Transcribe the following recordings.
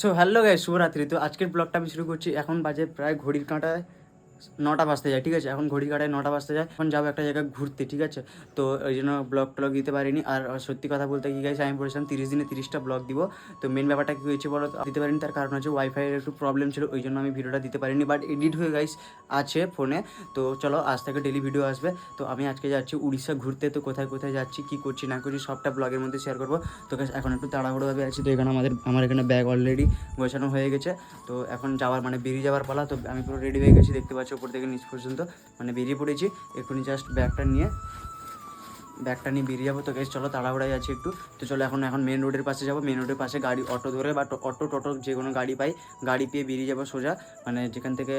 So hello guy শুভরাত্রি। তো আজকের ব্লগটা আমি শুরু করছি। এখন বাজে প্রায় ঘড়ির কাঁটায়। নটা বাজতে যায় ঠিক আছে? এখন ঘড়ির কাঁটায় নটা বাজতে যায় এখন যাব একটা জায়গায় ঘুরতে ঠিক আছে? তো ওই জন্য ব্লগ টলগ দিতে পারিনি। আর সত্যি কথা বলতে কি গাইছে আমি বলেছিলাম তিরিশ দিনে তিরিশটা ব্লগ দিব। তো মেন ব্যাপারটা কী হয়েছে বলো? দিতে পারিনি তার কারণ হচ্ছে ওয়াইফাইয়ের একটু প্রবলেম ছিল ওই জন্য আমি ভিডিওটা দিতে পারিনি। বাট এডিট হয়ে গাইস আছে ফোনে তো চলো আজ থেকে ডেলি ভিডিও আসবে। তো আমি আজকে যাচ্ছি উড়িষ্যা ঘুরতে। তো কোথায় কোথায় যাচ্ছি কি করছি না করছি সবটা ব্লগের মধ্যে শেয়ার করব। তো guys, এখন একটু তাড়াহুড়োভাবে আছি। তো এখানে আমাদের আমার এখানে ব্যাগ অলরেডি গোছানো হয়ে গেছে। তো এখন যাওয়ার মানে বেরিয়ে যাওয়ার পালা। তো আমি পুরো রেডি হয়ে গেছি দেখতে পাচ্ছি? উপর থেকে নিচ পর্যন্ত মানে বেরিয়ে পড়েছি। এক্ষুনি জাস্ট ব্যাগটা নিয়ে ব্যাগটা নিয়ে বেরিয়ে যাব। তো গেস চলো তাড়াহুড়াই আছে একটু। তো চলো এখন এখন মেন রোডের পাশে যাব। মেন রোডের পাশে গাড়ি, অটো ধরে বা অটো, টোটো যে কোনো গাড়ি পাই, গাড়ি পেয়ে বেরিয়ে যাব সোজা। মানে যেখান থেকে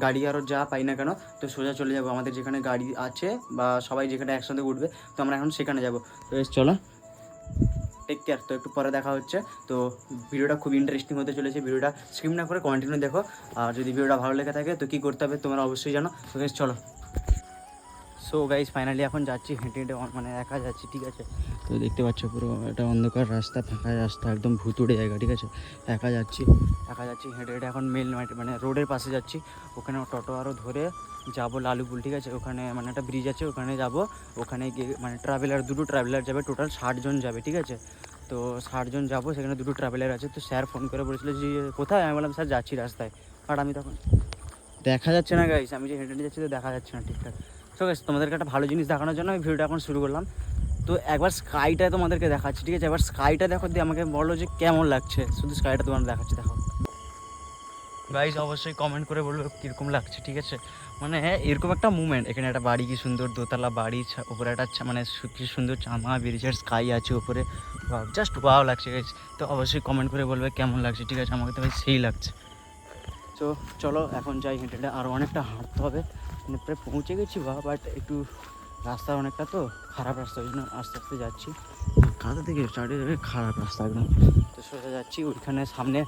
গাড়ি আরও যা পাই না কেন, তো সোজা চলে যাব। আমাদের যেখানে গাড়ি আছে বা সবাই যেখানে একসাথে উঠবে, তো আমরা এখন সেখানে যাব। তো চলো। টেক কেয়ার তো একটু পরে দেখা হচ্ছে। তো ভিডিওটা খুব ইন্টারেস্টিং হতে চলেছে। ভিডিওটা স্কিম না করে কন্টিনিউ দেখো। আর যদি ভিডিওটা ভালো লেগে থাকে, তো কী করতে হবে তোমরা অবশ্যই জানো। তো চলো। সো গাইজ ফাইনালি এখন যাচ্ছি হেঁটে হেঁটে মানে একা যাচ্ছি ঠিক আছে? তো দেখতে পাচ্ছ পুরো একটা অন্ধকার রাস্তা ফাঁকা রাস্তা একদম ভুতুড়ে জায়গা ঠিক আছে? একা যাচ্ছি একা যাচ্ছি হেঁটে হেঁটে এখন মেল মানে রোডের পাশে যাচ্ছি। ওখানে টোটো আরও ধরে যাব লালুপুল ঠিক আছে? ওখানে মানে একটা ব্রিজ আছে ওখানে যাব। ওখানে গিয়ে মানে ট্রাভেলার দুটো ট্রাভেলার যাবে টোটাল ষাট জন যাবে ঠিক আছে? তো ষাট জন যাব সেখানে দুটো ট্রাভেলার আছে। তো স্যার ফোন করে বলেছিল যে কোথায়? আমি বললাম স্যার যাচ্ছি রাস্তায়। আর আমি তখন দেখা যাচ্ছে না গাইস আমি যে হেঁটে হেঁটে যাচ্ছি তো দেখা যাচ্ছে না ঠিকঠাক। তো তোমাদেরকে একটা ভালো জিনিস দেখানোর জন্য আমি ভিডিওটা এখন শুরু করলাম। তো একবার স্কাইটা তোমাদেরকে দেখাচ্ছি, ঠিক আছে? একবার স্কাইটা দেখো, দিয়ে আমাকে বলো যে কেমন লাগছে। শুধু স্কাইটা তোমার দেখাচ্ছি, দেখো। গাইস অবশ্যই কমেন্ট করে বলবে কীরকম লাগছে, ঠিক আছে? মানে এরকম একটা মুভমেন্ট এখানে একটা বাড়ি কি সুন্দর, দোতলা বাড়ি উপরে একটা মানে কি সুন্দর চামা ব্রিজের স্কাই আছে উপরে। জাস্ট ওয়াও লাগছে গাইস তো অবশ্যই কমেন্ট করে বলবে কেমন লাগছে, ঠিক আছে? আমাকে তো সেই লাগছে। তো চলো, এখন যাই, হেঁটে আরও অনেকটা হাঁটতে হবে। মানে প্রায় পৌঁছে গেছি বা বাট একটু রাস্তা অনেকটা তো খারাপ রাস্তা ওই জন্য আস্তে আস্তে যাচ্ছি। কাঁদা থেকে চারিদিকে খারাপ রাস্তা একদম। তো সোজা যাচ্ছি ওইখানে সামনে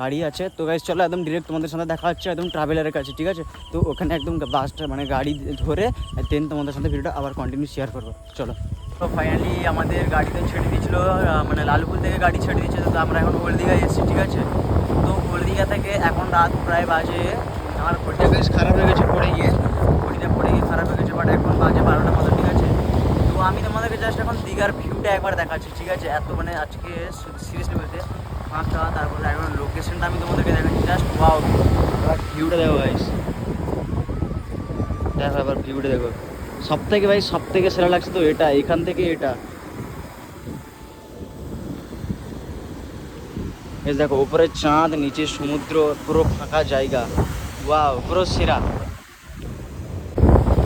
গাড়ি আছে। তো গাইজ চলো একদম ডিরেক্ট তোমাদের সাথে দেখা হচ্ছে একদম ট্রাভেলারের কাছে ঠিক আছে? তো ওখানে একদম বাসটা মানে গাড়ি ধরে দেন তোমাদের সাথে ভিডিওটা আবার কন্টিনিউ শেয়ার করব। চলো। তো ফাইনালি আমাদের গাড়িতে ছেড়ে দিয়েছিল মানে লালপুর থেকে গাড়ি ছেড়ে দিয়েছে তো আমরা এখন হলদিঘায় এসেছি ঠিক আছে? তো হলদিঘা থেকে এখন রাত প্রায় বাজে আমার ঘড়িটা বেশ খারাপ হয়ে গেছে, পড়ে গিয়ে। ঘড়িটা পড়ে গিয়ে খারাপ হয়ে গেছে বাট এখন বাজে বারোটা মতো, ঠিক আছে? তো আমি তোমাদেরকে জাস্ট এখন দীঘার ভিউটা একবার দেখাচ্ছি, ঠিক আছে? এত মানে আজকে সিরিয়াসলি বলতে ফাঁকা তারপরে এখন লোকেশনটা আমি তোমাদেরকে দেখাচ্ছি জাস্ট ওয়াও ভিউটা দেখো গাইস দেখো এবার ভিউটা দেখো। সব থেকে ভাই সব থেকে সেরা লাগছে তো এটা, এখান থেকে এটা। দেখো উপরে চাঁদ নিচে সমুদ্র, পুরো ফাঁকা জায়গা। ওয়াও পুরো সেরা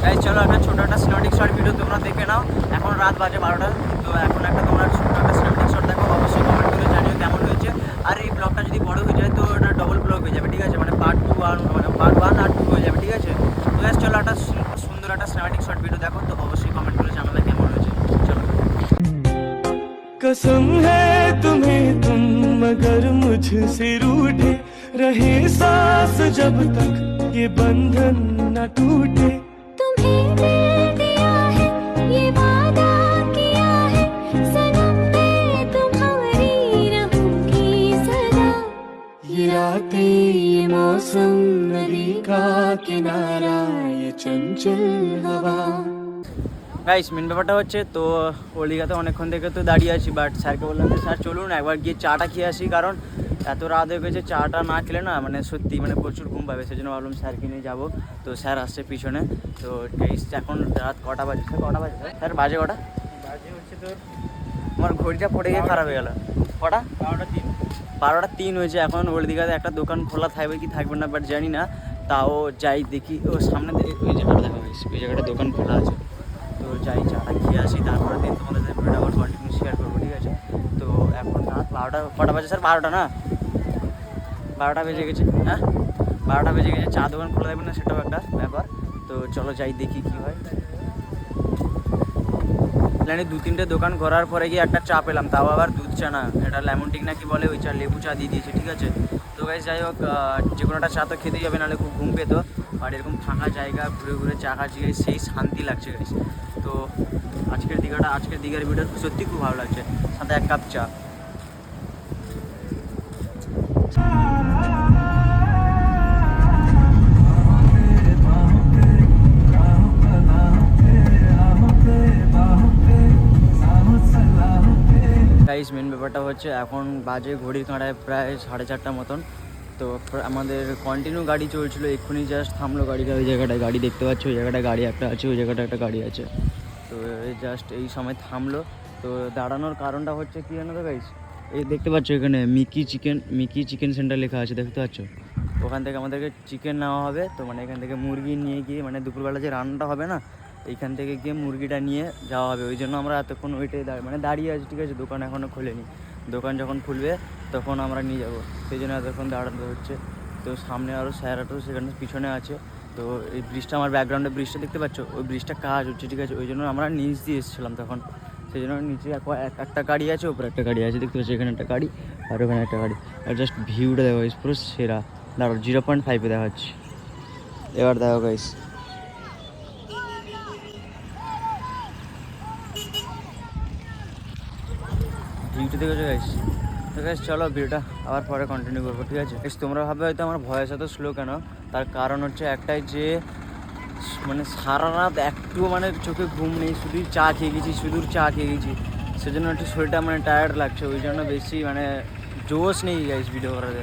তাই চলো একটা ছোটো একটা সিনেমাটিক শর্ট ভিডিও তোমরা দেখে নাও এখন রাত বাজে বারোটা তো এখন একটা তোমরা ছোটো একটা সিনেমাটিক শর্ট দেখো অবশ্যই কমেন্ট করে জানিও কেমন হয়েছে আর এই ব্লগটা যদি বড় হয়ে যায় তো এটা ডবল ব্লগ হয়ে যাবে ঠিক আছে মানে পার্ট টু আর মানে পার্ট ওয়ান আর টু হয়ে যাবে ঠিক আছে তো guys, চলো একটা সু- সুন্দর একটা সিনেমাটিক শর্ট ভিডিও দেখো তো অবশ্যই কমেন্ট করে জানাবে কেমন হয়েছে চলো कसम है तुम्हें तुम मगर मुझसे रूठे रहे सांस जब तक ये बंधन न टूटे तुम्हें दिल दिया है ये वादा किया है सनम मैं तुम्हारी रहूंगी सदा ये रातें ये मौसम नदी का किनारा ये चंचल हवा গাইস মেন ব্যাপারটা হচ্ছে তো ওলিগাতে অনেকক্ষণ থেকে তো দাঁড়িয়ে আছি বাট স্যারকে বললাম যে স্যার চলুন একবার গিয়ে চাটা খেয়ে আসি কারণ এত রাত হয়ে গেছে চাটা না খেলে না মানে সত্যি মানে প্রচুর ঘুম পাবে সেই জন্য ভাবলাম স্যারকে নিয়ে যাব। তো স্যার আসছে পিছনে তো এখন রাত কটা বাজে? স্যার কটা বাজে? স্যার বাজে কটা? বাজে হচ্ছে তো আমার ঘড়িটা পড়ে গিয়ে খারাপ হয়ে গেল। কটা? বারোটা তিন। বারোটা তিন হয়েছে এখন ওল্ড দীঘাতে একটা দোকান খোলা থাকবে কি থাকবে না বাট জানি না। তাও যাই দেখি ও সামনে ওই জায়গাটা দেখা ওই জায়গাটা দোকান খোলা আছে। তো যাই চাটা খেয়ে আসি তারপরে দিন তোমাদের ভিডিওটা আবার কন্টিনিউ শেয়ার করব ঠিক আছে? তো এখন রাত বারোটা কটা বাজে? স্যার বারোটা না? বারোটা বেজে গেছে হ্যাঁ? বারোটা বেজে গেছে, চা দোকান খোলা থাকবে না সেটাও একটা ব্যাপার। তো চলো যাই, দেখি কী হয়। প্ল্যানে দু তিনটে দোকান করার পরে গিয়ে একটা চা পেলাম, তাও আবার দুধ চা না। এটা লেমন টিক না কি বলে, ওই চা লেবু চা দিয়ে দিয়েছে, ঠিক আছে? তো গাইজ যাই হোক যে কোনো একটা চা তো খেতেই যাবে নাহলে খুব ঘুম পেতো। আর এরকম ফাঁকা জায়গা, ঘুরে ঘুরে চা খাচ্ছি সেই শান্তি লাগছে গাইজ তো আজকের দিঘাটা, আজকের দিঘার ভিডিও সত্যি খুব ভালো লাগছে। সাথে এক কাপ চা। পাচ্ছ এখন বাজে ঘড়ির কাঁটায় প্রায় সাড়ে চারটার মতন। তো আমাদের কন্টিনিউ গাড়ি চলছিল, এক্ষুনি জাস্ট থামলো গাড়িটা, ওই জায়গাটায় গাড়ি দেখতে পাচ্ছ, ওই জায়গাটায় গাড়ি একটা আছে, ওই জায়গাটা একটা গাড়ি আছে। তো এই জাস্ট এই সময় থামলো। তো দাঁড়ানোর কারণটা হচ্ছে কী জানো তো গাইস এই দেখতে পাচ্ছ এখানে Mickey chicken Mickey chicken center লেখা আছে, দেখতে পাচ্ছ? ওখান থেকে আমাদেরকে চিকেন নেওয়া হবে। তো মানে এখান থেকে মুরগি নিয়ে গিয়ে মানে দুপুরবেলা যে রান্নাটা হবে না এইখান থেকে গিয়ে মুরগিটা নিয়ে যাওয়া হবে। ওই জন্য আমরা এতক্ষণ ওইটাই দাঁড়িয়ে মানে দাঁড়িয়ে আছি, ঠিক আছে? দোকান এখনও খোলেনি। দোকান যখন খুলবে, তখন আমরা নিয়ে যাব। সেই জন্য এতক্ষণ দাঁড়াতে হচ্ছে। তো সামনে আরও স্যারাটো সেখানে পিছনে আছে। তো এই ব্রিজটা, আমার ব্যাকগ্রাউন্ডে ব্রিজটা দেখতে পাচ্ছ? ওই ব্রিজটা কাজ হচ্ছে, ঠিক আছে? ওই জন্য আমরা নিচ দিয়ে এসেছিলাম তখন। সেই জন্য নিচে এক- এক- একটা গাড়ি আছে, ওপরে একটা গাড়ি আছে, দেখতে পাচ্ছি? এখানে একটা গাড়ি আর ওখানে একটা গাড়ি। আর জাস্ট ভিউটা দেখো পুরো সেরা। দাঁড়ো জিরো পয়েন্ট ফাইভে দেখাচ্ছি। এবার দেখো গাইস ভিউটা দেখেছ গাইস তো গাইস চলো ভিডিওটা আবার পরে কন্টিনিউ করব ঠিক আছে? Guys, তোমরা ভাবে হয়তো আমার ভয়েস এত স্লো কেন? তার কারণ হচ্ছে একটাই যে মানে সারা রাত একটু মানে চোখে ঘুম নেই শুধু চা খেয়ে গেছি শুধু চা খেয়ে গেছি। সেজন্য একটু শরীরটা মানে টায়ার্ড লাগছে ওই জন্য বেশি মানে জোশ নেই গাইস ভিডিও করাতে।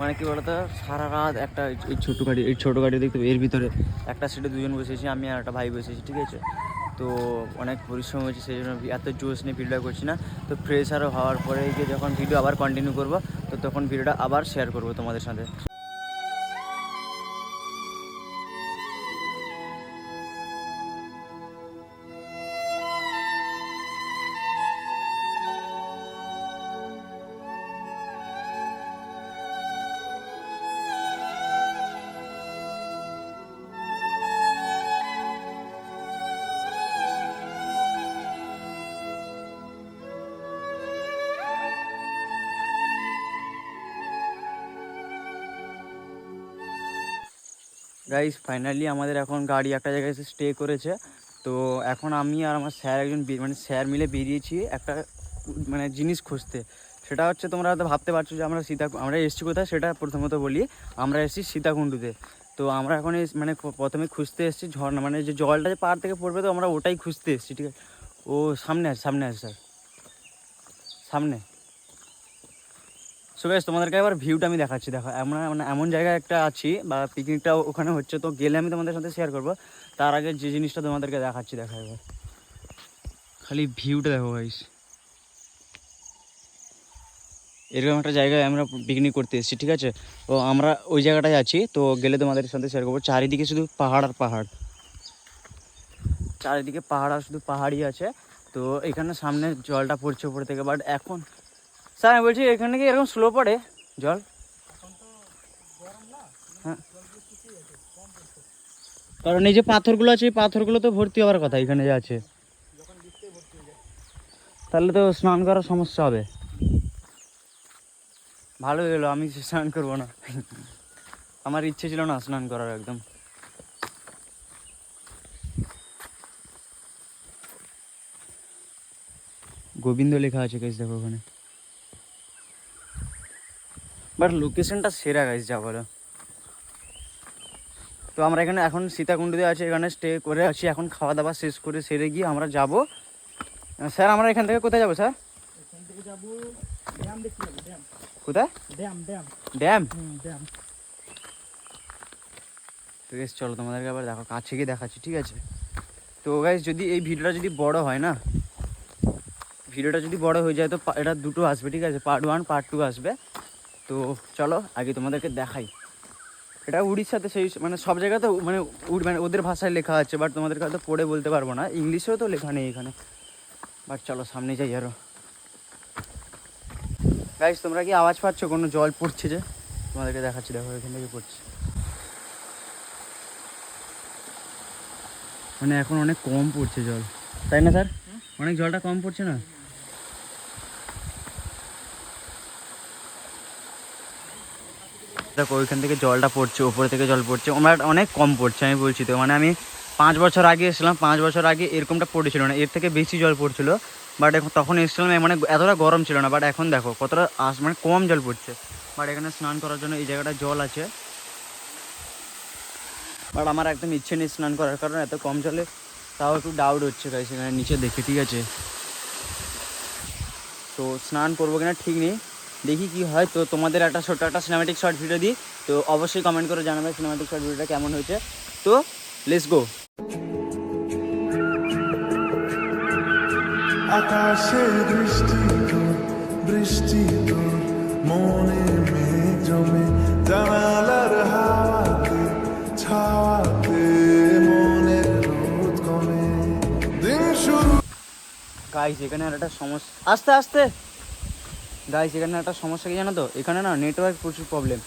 মানে কি বলতো সারা রাত একটা এই ছোটো গাড়ি এই ছোটো গাড়ি দেখতে এর ভিতরে একটা সিটে দুজন বসেছি আমি আর একটা ভাই বসেছি ঠিক আছে? তো অনেক পরিশ্রম হয়েছে, সেই জন্য এত জোশ নিয়ে ভিডিওটা করছি না। তো ফ্রেশ আরও হওয়ার পরে গিয়ে যখন ভিডিও আবার কন্টিনিউ করব, তো তখন ভিডিওটা আবার শেয়ার করব তোমাদের সাথে। গাইস ফাইনালি আমাদের এখন গাড়ি একটা জায়গায় এসে স্টে করেছে। তো এখন আমি আর আমার স্যার একজন মানে স্যার মিলে বেরিয়েছি একটা মানে জিনিস খুঁজতে। সেটা হচ্ছে তোমরা হয়তো ভাবতে পারছ যে আমরা সীতা আমরা এসেছি কোথায়? সেটা প্রথমত বলি, আমরা এসেছি সীতাকুণ্ডুতে। তো আমরা এখন মানে প্রথমে খুঁজতে এসেছি ঝর্ণা মানে যে জলটা যে পাহাড় থেকে পড়বে তো আমরা ওটাই খুঁজতে এসেছি, ঠিক আছে? ও, সামনে আছে সামনে আছে, স্যার। সামনে। সো গাইস তোমাদেরকে এবার ভিউটা আমি দেখাচ্ছি। দেখো, আমরা মানে এমন জায়গায় একটা আছি, বা পিকনিকটা ওখানে হচ্ছে, তো গেলে আমি তোমাদের সাথে শেয়ার করব। তার আগে যে জিনিসটা তোমাদেরকে দেখাচ্ছি, দেখা এবার। খালি ভিউটা দেখো গাইস এরকম একটা জায়গায় আমরা পিকনিক করতে এসেছি, ঠিক আছে? তো আমরা ওই জায়গাটায় আছি, তো গেলে তোমাদের সাথে শেয়ার করব। চারিদিকে শুধু পাহাড় আর পাহাড়। চারিদিকে পাহাড় আর শুধু পাহাড়ই আছে। তো এখানে সামনে জলটা পড়ছে উপর থেকে বাট এখন স্যার, আমি বলছি, এখানে কি এরকম স্লো পড়ে জল? হ্যাঁ। কারণ এই যে পাথরগুলো আছে, এই পাথরগুলো তো ভর্তি হওয়ার কথা, এখানে যে আছে। তাহলে তো স্নান করার সমস্যা হবে। ভালো গেলো আমি স্নান করব না। আমার ইচ্ছে ছিল না স্নান করার একদম। গোবিন্দ লেখা আছে গাইস দেখো ওখানে। বাট লোকেশনটা সেরা গাইস যা বলো। তো আমরা এখানে এখন সীতাকুণ্ডতে আছি এখানে স্টে করে আছি এখন খাওয়া দাওয়া শেষ করে সেরে গিয়ে আমরা যাব। স্যার আমরা এখান থেকে কোথায় যাব স্যার? কোথায়? ড্যাম তো চলো তোমাদেরকে আবার দেখো কাছে গিয়ে দেখাচ্ছি ঠিক আছে? তো গাইস যদি এই ভিডিওটা যদি বড় হয় না ভিডিওটা যদি বড় হয়ে যায় তো এটা দুটো আসবে ঠিক আছে? পার্ট ওয়ান পার্ট টু আসবে। তো চলো আগে তোমাদেরকে দেখাই। এটা উড়িষ্যাতে সেই মানে সব জায়গাতে মানে উড়- মানে ওদের ভাষায় লেখা আছে বাট তোমাদেরকে হয়তো পড়ে বলতে পারব না। ইংলিশেও তো লেখা নেই এখানে। বাট চলো সামনে যাই আরও। গাইস তোমরা কি আওয়াজ পাচ্ছ? কোনো জল পড়ছে যে? তোমাদেরকে দেখাচ্ছি দেখো এখান থেকে পড়ছে। মানে এখন অনেক কম পড়ছে জল। তাই না স্যার? অনেক জলটা কম পড়ছে না? দেখো, ওইখান থেকে জলটা পড়ছে ওপর থেকে জল পড়ছে, আমার অনেক কম পড়ছে, আমি বলছি তো। মানে আমি পাঁচ বছর আগে এসেছিলাম, পাঁচ বছর আগে এরকমটা পড়েছিল না, এর থেকে বেশি জল পড়ছিল। বাট এখন তখন এসেছিলাম মানে এতটা গরম ছিল না, বাট এখন দেখো, কতটা আস মানে কম জল পড়ছে। বাট এখানে স্নান করার জন্য এই জায়গাটা জল আছে। বাট আমার একদম ইচ্ছে নেই স্নান করার, কারণ এত কম জলে তাও একটু ডাউট হচ্ছে গাইস সেখানে নিচে দেখে, ঠিক আছে? তো স্নান করব কিনা ঠিক নেই। দেখি কি হয়। তো তোমাদের একটা ছোট্ট একটা সিনেমাটিক শর্ট ভিডিও দিই। তো অবশ্যই কমেন্ট করে জানাবে সিনেমাটিক শর্ট ভিডিওটা কেমন হয়েছে। তো লেটস গো আকাশে দৃষ্টি বৃষ্টি মনে জমে জানালার হাওয়াতে ছাওয়াতে মনের রোদ কমে। দিন শুরু। গাইস এখানে আর একটা সমস্যা আস্তে আস্তে! গাইস এখানে একটা সমস্যা কি জানো তো? এখানে না নেটওয়ার্ক প্রচুর প্রবলেম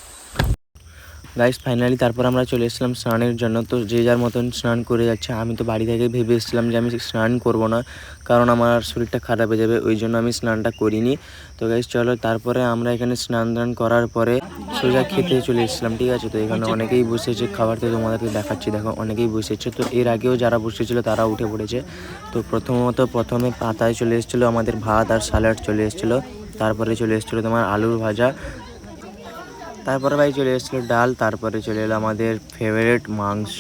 গাইস ফাইনালি তারপর আমরা চলে এসেছিলাম স্নানের জন্য। তো যে যার মতন স্নান করে যাচ্ছে, আমি তো বাড়ি থেকে ভেবে এসেছিলাম যে আমি স্নান করব না, কারণ আমার শরীরটা খারাপ হয়ে যাবে, ওই জন্য আমি স্নানটা করিনি। তো গাইস চলো, তারপরে আমরা এখানে স্নান টান করার পরে সোজা খেতে চলে এসেছিলাম, ঠিক আছে? তো এখানে অনেকেই বসেছে, খাবার তো তোমাদেরকে দেখাচ্ছি, দেখো, অনেকেই বসেছে। তো এর আগেও যারা বসেছিল তারা উঠে পড়েছে। তো প্রথমত প্রথমে পাতায় চলে এসেছিল আমাদের ভাত আর স্যালাড চলে এসেছিল। তারপরে চলে এসেছিল তোমার আলুর ভাজা। তারপরে ভাই চলে এসেছিল ডাল, তারপরে চলে এলো আমাদের ফেভারিট মাংস।